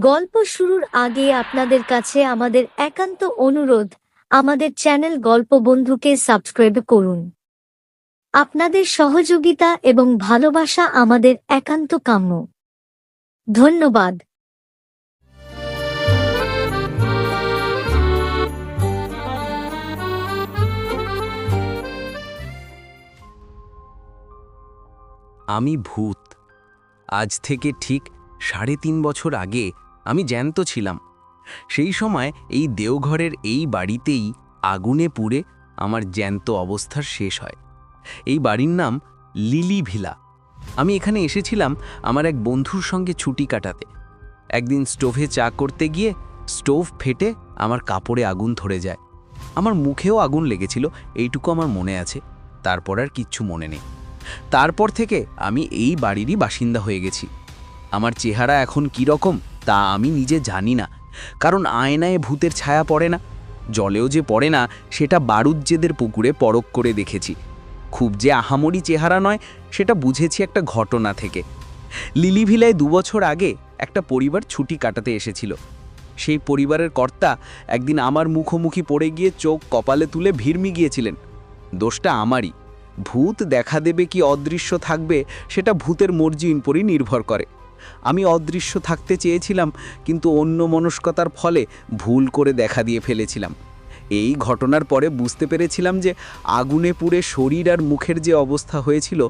গল্প শুরুর আগে আপনাদের কাছে আমাদের একান্ত অনুরোধ, আমাদের চ্যানেল গল্প বন্ধুকে সাবস্ক্রাইব করুন। আপনাদের সহযোগিতা এবং ভালোবাসা আমাদের একান্ত কাম্য। ধন্যবাদ। আমি ভূত। আজ থেকে ঠিক সাড়ে তিন বছর আগে আমি জ্যান্ত ছিলাম। সেই সময় এই দেওঘরের এই বাড়িতেই আগুনে পুড়ে আমার জ্যান্ত অবস্থার শেষ হয়। এই বাড়ির নাম লিলি ভিলা। আমি এখানে এসেছিলাম আমার এক বন্ধুর সঙ্গে ছুটি কাটাতে। একদিন স্টোভে চা করতে গিয়ে স্টোভ ফেটে আমার কাপড়ে আগুন ধরে যায়। আমার মুখেও আগুন লেগেছিল, এইটুকু আমার মনে আছে, তারপর আর কিচ্ছু মনে নেই। তারপর থেকে আমি এই বাড়িরই বাসিন্দা হয়ে গেছি। আমার চেহারা এখন কী রকম তা আমি নিজে জানি না। কারণ আয়নায় ভূতের ছায়া পড়ে না। জলেও যে পড়ে না, সেটা বারুজ্জেদের পুকুরে পরক করে দেখেছি। খুব যে আহামরি চেহারা নয়, সেটা বুঝেছি একটা ঘটনা থেকে। লিলিভিলায় দুবছর আগে একটা পরিবার ছুটি কাটাতে এসেছিল। সেই পরিবারের কর্তা একদিন আমার মুখোমুখি পড়ে গিয়ে চোখ কপালে তুলে ভিড়মি গিয়েছিলেন দোষটা আমারই। ভূত দেখা দেবে কি অদৃশ্য থাকবে, সেটা ভূতের মর্জির উপরই নির্ভর করে। আমি অদৃশ্য থাকতে চেয়েছিলাম, কিন্তু অন্য মনস্কতার ফলে ভুল করে দেখা দিয়ে ফেলেছিলাম। এই ঘটনার পরে বুঝতে পেরেছিলাম যে আগুনে পুড়ে শরীর আর মুখের যে অবস্থা হয়েছিল,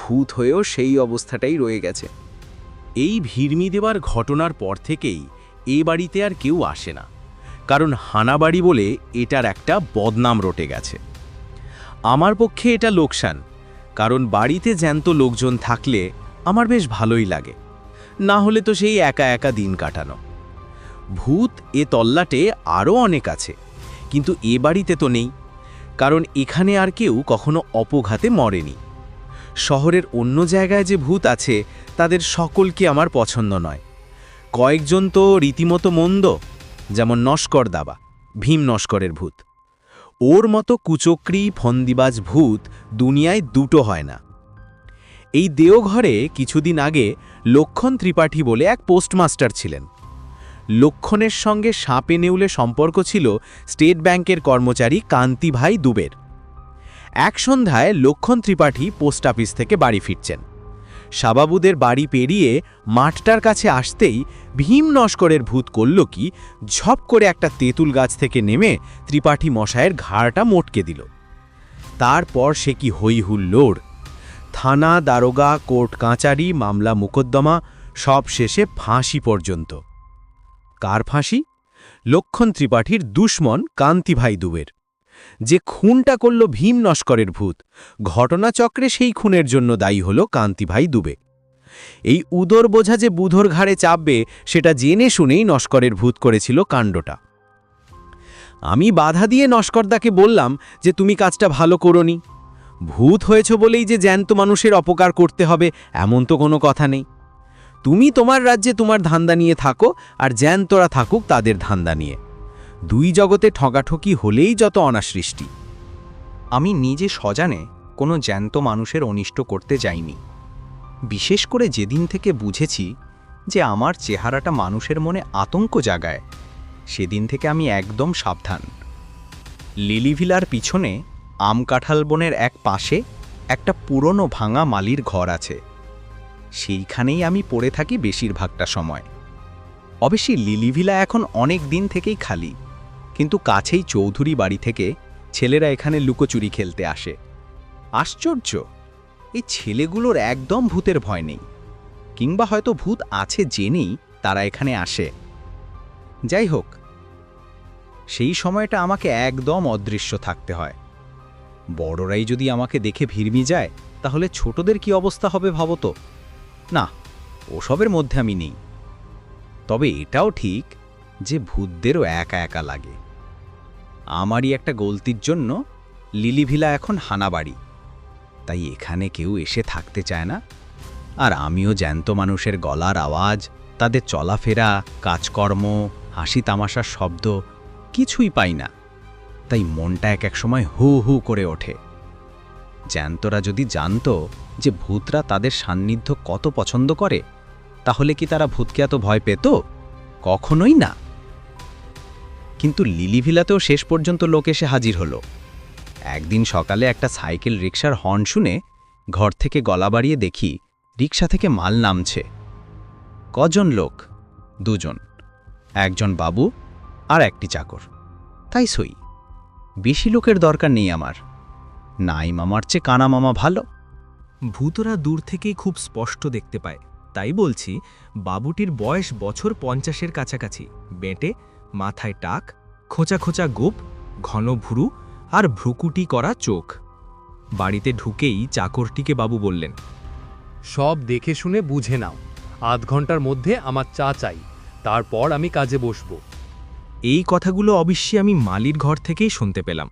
ভূত হয়েও সেই অবস্থাটাই রয়ে গেছে। এই ভিড়মি দেওয়ার ঘটনার পর থেকেই এ বাড়িতে আর কেউ আসে না, কারণ হানাবাড়ি বলে এটার একটা বদনাম রটে গেছে। আমার পক্ষে এটা লোকসান, কারণ বাড়িতে জ্যান্ত লোকজন থাকলে আমার বেশ ভালোই লাগে। না হলে তো সেই একা একা দিন কাটানো। ভূত এ তল্লাটে আরও অনেক আছে, কিন্তু এ বাড়িতে তো নেই, কারণ এখানে আর কেউ কখনো অপঘাতে মরেনি। শহরের অন্য জায়গায় যে ভূত আছে, তাদের সকলকে আমার পছন্দ নয়। কয়েকজন তো রীতিমতো মন্দ, যেমন নস্কর দাবা, ভীম নস্করের ভূত। ওর মতো কুচক্রি, ফন্দিবাজ ভূত দুনিয়ায় দুটো হয় না। এই দেওঘরে কিছুদিন আগে লক্ষণ ত্রিপাঠী বলে এক পোস্টমাস্টার ছিলেন। লক্ষণের সঙ্গে সাপে নেউলে সম্পর্ক ছিল স্টেট ব্যাংকের কর্মচারী কান্তিভাই দুবের। এক সন্ধ্যায় লক্ষণ ত্রিপাঠী পোস্ট অফিস থেকে বাড়ি ফিরছেন। সাবাবুদের বাড়ি পেরিয়ে মাঠটার কাছে আসতেই ভীম নস্করের ভূত করল কি, ঝপ করে একটা তেঁতুল গাছ থেকে নেমে ত্রিপাঠী মশায়ের ঘাড়টা মোটকে দিল। তারপর সে কি হই হুল্লোড় থানা, দারোগা, কোর্ট, কাঁচারি, মামলা, মোকদ্দমা, সব শেষে ফাঁসি পর্যন্ত। কার ফাঁসি? লক্ষণ ত্রিপাঠীর দুশ্মন কান্তিভাই দুবের। যে খুনটা করল ভীম নস্করের ভূত, ঘটনাচক্রে সেই খুনের জন্য দায়ী হল কান্তিভাই দুবে। এই উদর বোঝা যে বুধর ঘাড়ে চাপবে, সেটা জেনে শুনেই নস্করের ভূত করেছিল কাণ্ডটা। আমি বাধা দিয়ে নস্করদাকে বললাম যে, তুমি কাজটা ভালো করনি। ভূত হয়েছ বলেই যে জ্যান্ত মানুষের অপকার করতে হবে, এমন তো কোনো কথা নেই। তুমি তোমার রাজ্যে তোমার ধান্দা নিয়ে থাকো আর জ্যান্তরা থাকুক তাদের ধান্দা নিয়ে। দুই জগতে ঠগাঠকি হলেই যত অনাসৃষ্টি। আমি নিজে সজানে কোনো জ্যান্ত মানুষের অনিষ্ট করতে যাইনি। বিশেষ করে যেদিন থেকে বুঝেছি যে আমার চেহারাটা মানুষের মনে আতঙ্ক জাগায়, সেদিন থেকে আমি একদম সাবধান। লিলিভিলার পিছনে আম কাঁঠাল বনের এক পাশে একটা পুরনো ভাঙা মালির ঘর আছে। সেইখানেই আমি পড়ে থাকি বেশিরভাগটা সময়। অবশ্যই লিলিভিলা এখন অনেক দিন থেকেই খালি, কিন্তু কাছেই চৌধুরী বাড়ি থেকে ছেলেরা এখানে লুকোচুরি খেলতে আসে। আশ্চর্য! এই ছেলেগুলোর একদম ভূতের ভয় নেই, কিংবা হয়তো ভূত আছে জেনেই তারা এখানে আসে। যাই হোক, সেই সময়টা আমাকে একদম অদৃশ্য থাকতে হয়। বড়রাই যদি আমাকে দেখে ভিড়মি যায়, তাহলে ছোটদের কি অবস্থা হবে ভাবতো না, ওসবের মধ্যে আমি নেই। তবে এটাও ঠিক যে ভূতদেরও একা একা লাগে। আমারই একটা গলতির জন্য লিলিভিলা এখন হানাবাড়ি। তাই এখানে কেউ এসে থাকতে চায় না। আর আমিও জ্যান্ত মানুষের গলার আওয়াজ, তাদের চলাফেরা, কাজকর্ম হাসি তামাশার শব্দ কিছুই পাই না। তাই মনটা এক এক সময় হু হু করে ওঠে। জ্যান্তরা যদি জানতো যে ভূতরা তাদের সান্নিধ্য কত পছন্দ করে, তাহলে কি তারা ভূতকে এত ভয় পেত? কখনোই না। কিন্তু লিলিভিলাতেও শেষ পর্যন্ত লোক এসে হাজির হলো। একদিন সকালে একটা সাইকেল রিক্সার হর্ন শুনে ঘর থেকে গলা বাড়িয়ে দেখি রিক্সা থেকে মাল নামছে। কজন লোক? দুজন। একজন বাবু আর একটি চাকর। তাই সই। বেশি লোকের দরকার নেই আমার। নাই মামার চেয়ে কানা মামা ভালো। ভূতরা দূর থেকেই খুব স্পষ্ট দেখতে পায়। তাই বলছি বাবুটির বয়স বছর পঞ্চাশের কাছাকাছি। বেঁটে মাথায় টাক খোঁচা খোঁচা গোপ ঘন ভুরু আর ভ্রুকুটি করা চোখ। বাড়িতে ঢুকেই চাকরটিকে বাবু বললেন সব দেখে শুনে বুঝে নাও। আধ ঘণ্টার মধ্যে আমার চা চাই। তারপর আমি কাজে বসবো। এই কথাগুলো অবশ্যই আমি মালির ঘর থেকেই শুনতে পেলাম।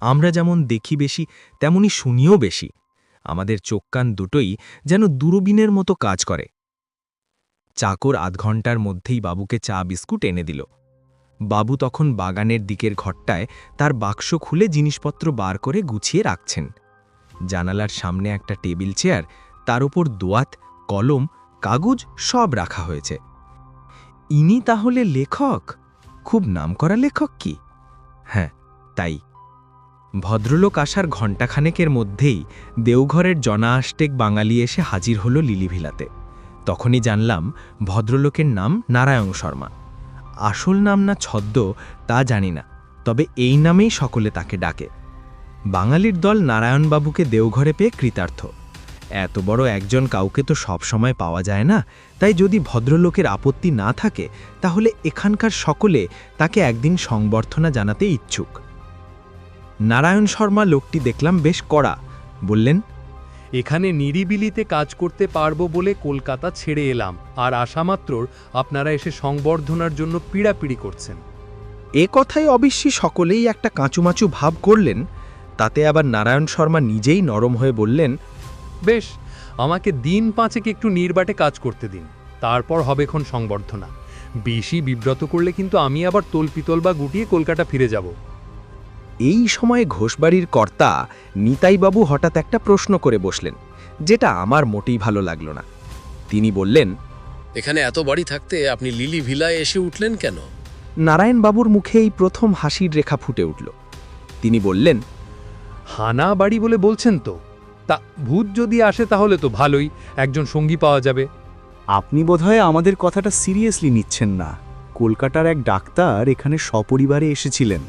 আমরা যেমন দেখি বেশি, তেমনি শুনিও বেশি। আমাদের চোখ কান দুটোই যেন দূরবীনের মতো কাজ করে। চাকর আধ ঘণ্টার মধ্যেই বাবুকে চা, বিস্কুট এনে দিল। বাবু তখন বাগানের দিকের ঘরটায় তার বাক্স খুলে জিনিসপত্র বার করে গুছিয়ে রাখছেন। জানালার সামনে একটা টেবিল চেয়ার, তার উপর দোয়াত, কলম, কাগজ সব রাখা হয়েছে। ইনি তাহলে লেখক? খুব নামকরা লেখক কি? হ্যাঁ তাই। ভদ্রলোক আসার ঘণ্টাখানেকের মধ্যেই দেওঘরের জনাআষ্টেক বাঙালি এসে হাজির হল লিলিভিলাতে। তখনই জানলাম ভদ্রলোকের নাম নারায়ণ শর্মা। আসল নাম না ছদ্ম তা জানি না, তবে এই নামেই সকলে তাকে ডাকে। বাঙালির দল নারায়ণবাবুকে দেওঘরে পেয়ে কৃতার্থ। এত বড় একজন কাউকে তো সব সময় পাওয়া যায় না। তাই যদি ভদ্রলোকের আপত্তি না থাকে তাহলে এখানকার সকলে তাকে একদিন সংবর্ধনা জানাতে ইচ্ছুক। নারায়ণ শর্মা লোকটি দেখলাম বেশ কড়া বললেন এখানে নিরিবিলিতে কাজ করতে পারব বলে কলকাতা ছেড়ে এলাম আর আসামাত্রর আপনারা এসে সংবর্ধনার জন্য পীড়াপিড়ি করছেন। এ কথাই অবশ্যই সকলেই একটা কাঁচুমাচু ভাব করলেন তাতে আবার নারায়ণ শর্মা নিজেই নরম হয়ে বললেন বেশ আমাকে দিন পাঁচেক একটু নির্বাটে কাজ করতে দিন। তারপর হবেক্ষণ সংবর্ধনা। বেশি বিব্রত করলে কিন্তু আমি আবার তোলপিতল বা গুটিয়ে কলকাতা ফিরে যাব। এই সময়ে ঘোষবাড়ির কর্তা নিতাইবাবু হঠাৎ একটা প্রশ্ন করে বসলেন যেটা আমার মোটেই ভালো লাগল না। তিনি বললেন এখানে এত বাড়ি থাকতে আপনি লিলি ভিলায় এসে উঠলেন কেন? নারায়ণবাবুর মুখে এই প্রথম হাসির রেখা ফুটে উঠল। তিনি বললেন হানা বাড়ি বলে বলছেন তো? তা ভূত যদি আসে তাহলে তো ভালোই, একজন সঙ্গী পাওয়া যাবে। আপনি বোধহয় আমাদের কথাটা সিরিয়াসলি নিচ্ছেন না। কলকাতার এক ডাক্তার এখানে সপরিবারে এসেছিলেন।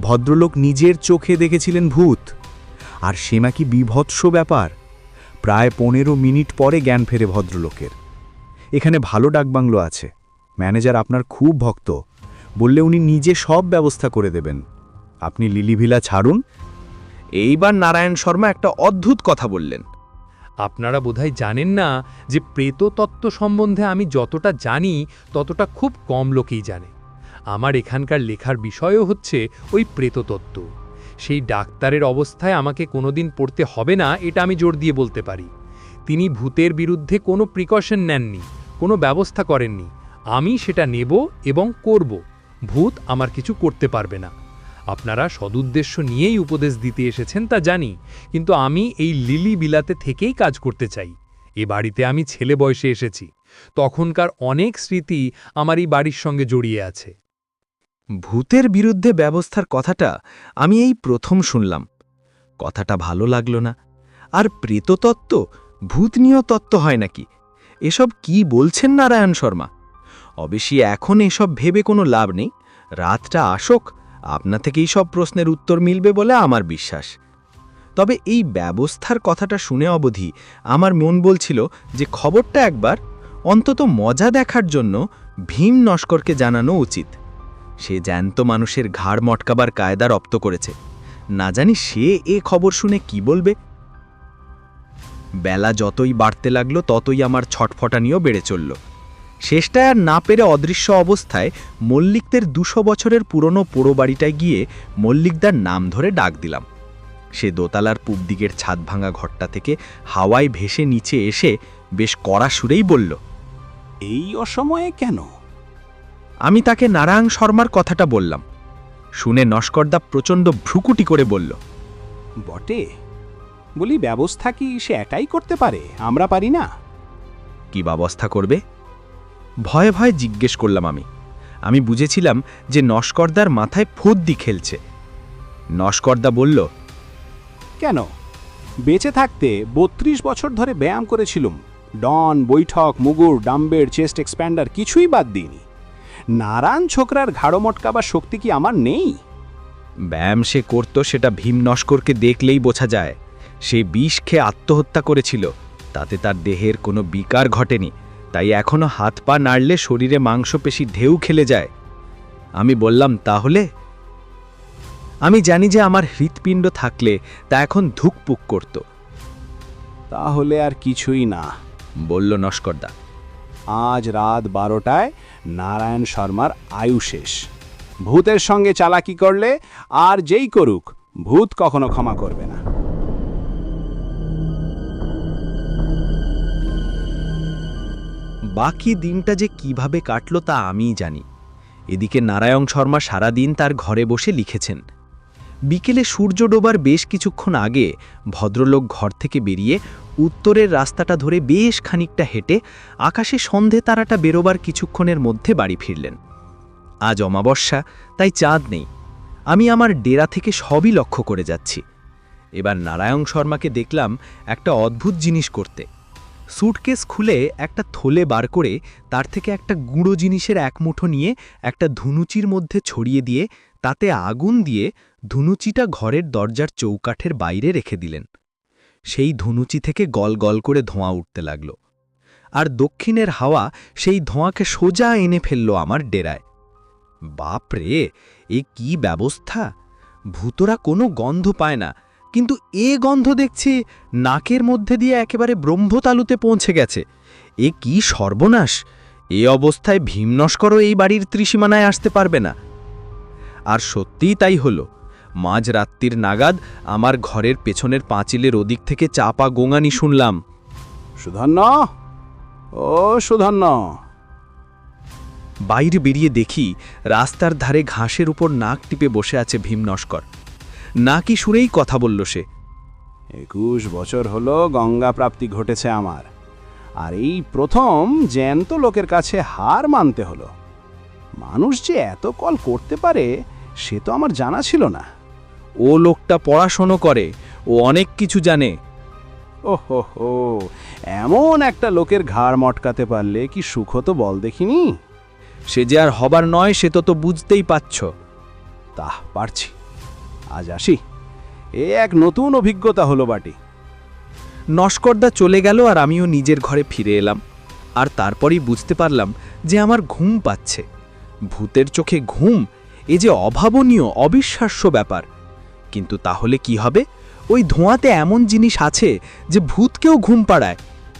ভদ্রলোক নিজের চোখে দেখেছিলেন ভূত। আর সে নাকি বিভৎস ব্যাপার। প্রায় পনেরো মিনিট পরে জ্ঞান ফেরে ভদ্রলোকের। এখানে ভালো ডাকবাংলো আছে। ম্যানেজার আপনার খুব ভক্ত। বললে উনি নিজে সব ব্যবস্থা করে দেবেন। আপনি লিলিভিলা ছাড়ুন এইবার নারায়ণ শর্মা একটা অদ্ভুত কথা বললেন। আপনারা বোধহয় জানেন না যে প্রেততত্ত্ব সম্বন্ধে আমি যতটা জানি, ততটা খুব কম লোকেই জানে। আমার এখানকার লেখার বিষয়ও হচ্ছে ওই প্রেততত্ত্ব। সেই ডাক্তারের অবস্থায় আমাকে কোনোদিন পড়তে হবে না, এটা আমি জোর দিয়ে বলতে পারি। তিনি ভূতের বিরুদ্ধে কোনো প্রিকশন নেননি, কোনো ব্যবস্থা করেননি। আমি সেটা নেব এবং করব। ভূত আমার কিছু করতে পারবে না। আপনারা সদুদ্দেশ্য নিয়েই উপদেশ দিতে এসেছেন তা জানি, কিন্তু আমি এই লিলি বিলাতে থেকেই কাজ করতে চাই। এ বাড়িতে আমি ছেলে বয়সে এসেছি। তখনকার অনেক স্মৃতি আমার এই বাড়ির সঙ্গে জড়িয়ে আছে। ভূতের বিরুদ্ধে ব্যবস্থার কথাটা আমি এই প্রথম শুনলাম। কথাটা ভালো লাগল না। আর প্রেততত্ত্ব? ভূতনীয় তত্ত্ব হয় নাকি? এসব কি বলছেন নারায়ণ শর্মা? অবশ্যই এখন এসব ভেবে কোনো লাভ নেই। রাতটা আসক আপনা থেকেই সব প্রশ্নের উত্তর মিলবে বলে আমার বিশ্বাস। তবে এই ব্যবস্থার কথাটা শুনে অবধি আমার মন বলছিল যে খবরটা একবার অন্তত মজা দেখার জন্য ভীম নস্করকে জানানো উচিত। সে জ্যান্ত মানুষের ঘাড় মটকাবার কায়দা রপ্ত করেছে। না জানি সে এ খবর শুনে কি বলবে? বেলা যতই বাড়তে লাগল, ততই আমার ছটফটানিও বেড়ে চলল। শেষটায় আর না পেরে অদৃশ্য অবস্থায় মল্লিকদের দুশো বছরের পুরনো পোড়ো বাড়িটায় গিয়ে মল্লিকদার নাম ধরে ডাক দিলাম। সে দোতালার পূব দিকের ছাদ ভাঙা ঘরটা থেকে হাওয়ায় ভেসে নিচে এসে বেশ কড়া সুরেই বলল এই অসময়ে কেন? আমি তাকে নারায়ণ শর্মার কথাটা বললাম। শুনে নস্করদা প্রচণ্ড ভ্রুকুটি করে বলল বটে বলি ব্যবস্থা কি সে একাই করতে পারে? আমরা পারি না। কি ব্যবস্থা করবে? ভয়ে ভয়ে জিজ্ঞেস করলাম আমি। আমি বুঝেছিলাম যে নস্করদার মাথায় ফুদ্দি খেলছে। নস্করদা বলল কেন? বেঁচে থাকতে বত্রিশ বছর ধরে ব্যায়াম করেছিলুম। ডন বৈঠক মুগুর ডাম্বের চেস্ট এক্সপ্যান্ডার কিছুই বাদ দিইনি। নারায়ণ ছোকরার ঘাড়ো মটকাবার শক্তি কি আমার নেই? ব্যায়াম সে করত সেটা ভীম নস্করকে দেখলেই বোঝা যায়। সে বিষ খেয়ে আত্মহত্যা করেছিল। তাতে তার দেহের কোনো বিকার ঘটেনি। তাই এখনও হাত পা নাড়লে শরীরে মাংসপেশি ঢেউ খেলে যায়। আমি বললাম, তাহলে? আমি জানি যে আমার হৃৎপিণ্ড থাকলে তা এখন ধুকপুক করত। তাহলে আর কিছুই না, বলল নস্করদা। আজ রাত বারোটায় নারায়ণ শর্মার আয়ু শেষ। ভূতের সঙ্গে চালাকি করলে আর যেই করুক, ভূত কখনো ক্ষমা করবে না। বাকি দিনটা যে কীভাবে কাটল তা আমিই জানি। এদিকে নারায়ণ শর্মা সারাদিন তার ঘরে বসে লিখেছেন, বিকেলে সূর্য ডোবার বেশ কিছুক্ষণ আগে ভদ্রলোক ঘর থেকে বেরিয়ে উত্তরের রাস্তাটা ধরে বেশ খানিকটা হেঁটে আকাশে সন্ধে তারাটা বেরোবার কিছুক্ষণের মধ্যে বাড়ি ফিরলেন। আজ অমাবস্যা, তাই চাঁদ নেই। আমি আমার ডেরা থেকে সবই লক্ষ্য করে যাচ্ছি। এবার নারায়ণ শর্মাকে দেখলাম একটা অদ্ভুত জিনিস করতে। স্যুটকেস খুলে একটা থলে বার করে তার থেকে একটা গুঁড়ো জিনিসের এক মুঠো নিয়ে একটা ধুনুচির মধ্যে ছড়িয়ে দিয়ে তাতে আগুন দিয়ে ধুনুচিটা ঘরের দরজার চৌকাঠের বাইরে রেখে দিলেন। সেই ধুনুচি থেকে গল গল করে ধোঁয়া উঠতে লাগল। আর দক্ষিণের হাওয়া সেই ধোঁয়াকে সোজা এনে ফেলল আমার ডেরায়। বাপ রে এ কি ব্যবস্থা? ভূতরা কোনো গন্ধ পায় না। কিন্তু এ গন্ধ দেখছি নাকের মধ্যে দিয়ে একেবারে ব্রহ্মতালুতে পৌঁছে গেছে। এ কি সর্বনাশ! এ অবস্থায় ভীমনস্করও এই বাড়ির ত্রিসীমানায় আসতে পারবে না। আর সত্যিই তাই হল। মাঝরাত্রির নাগাদ আমার ঘরের পেছনের পাঁচিলের ওদিক থেকে চাপা গোঙানি শুনলাম। সুধন্য ও সুধন্য বাইরে বেরিয়ে দেখি রাস্তার ধারে ঘাসের উপর নাক টিপে বসে আছে ভীমনস্কর। নাকি সুরেই কথা বলল সে। একুশ বছর হলো গঙ্গা প্রাপ্তি ঘটেছে আমার। আর এই প্রথম জ্যান্ত লোকের কাছে হার মানতে হলো। মানুষ যে এত কল করতে পারে সে তো আমার জানা ছিল না। ও লোকটা পড়াশোনো করে ও অনেক কিছু জানে। ওহো হো এমন একটা লোকের ঘাড় মটকাতে পারলে কি সুখ তো বল দেখিনি? সে যে আর হবার নয় সে তো তো বুঝতেই পাচ্ছ তাহ পারছি। আজ আসি। এ এক নতুন অভিজ্ঞতা হলো বাটি। নস্করদা চলে গেল আর আমিও নিজের ঘরে ফিরে এলাম। আর তারপরেই বুঝতে পারলাম যে আমার ঘুম পাচ্ছে। ভূতের চোখে ঘুম, এ যে অভাবনীয়, অবিশ্বাস্য ব্যাপার। কিন্তু তাহলে কি হবে? ওই ধোঁয়াতে এমন জিনিস আছে যে ভূতকেও ঘুম পাড়ায়।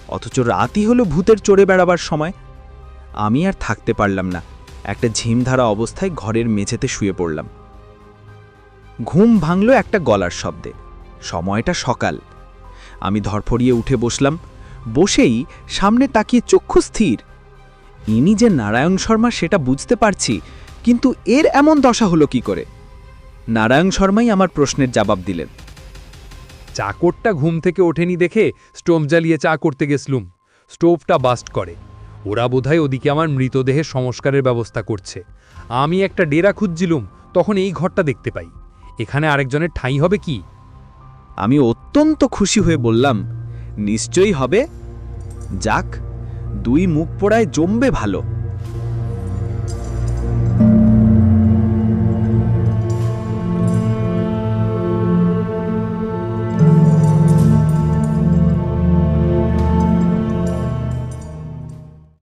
অথচ রাতই হলো ভূতের চড়ে বেড়াবার সময়। আমি আর থাকতে পারলাম না। একটা ঝিমধারা অবস্থায় ঘরের মেঝেতে শুয়ে পড়লাম। ঘুম ভাঙল একটা গলার শব্দে। সময়টা সকাল। আমি ধরফড়িয়ে উঠে বসলাম। বসেই সামনে তাকিয়ে চক্ষু স্থির। ইনি যে নারায়ণ শর্মা সেটা বুঝতে পারছি, কিন্তু এর এমন দশা হলো কি করে? নারায়ণ শর্মাই আমার প্রশ্নের জবাব দিলেন। চাকরটা ঘুম থেকে ওঠেনি দেখে স্টোভ জ্বালিয়ে চা করতে গেছলুম স্টোভটা বাস্ট করে। ওরা বোধহয় ওদিকে আমার মৃতদেহের সংস্কারের ব্যবস্থা করছে। আমি একটা ডেরা খুঁজছিলুম, তখন এই ঘরটা দেখতে পাই। এখানে আরেকজনের ঠাঁই হবে কি? আমি অত্যন্ত খুশি হয়ে বললাম, নিশ্চয়ই হবে। যাক, দুই মুখ পোড়ায় জমবে ভালো।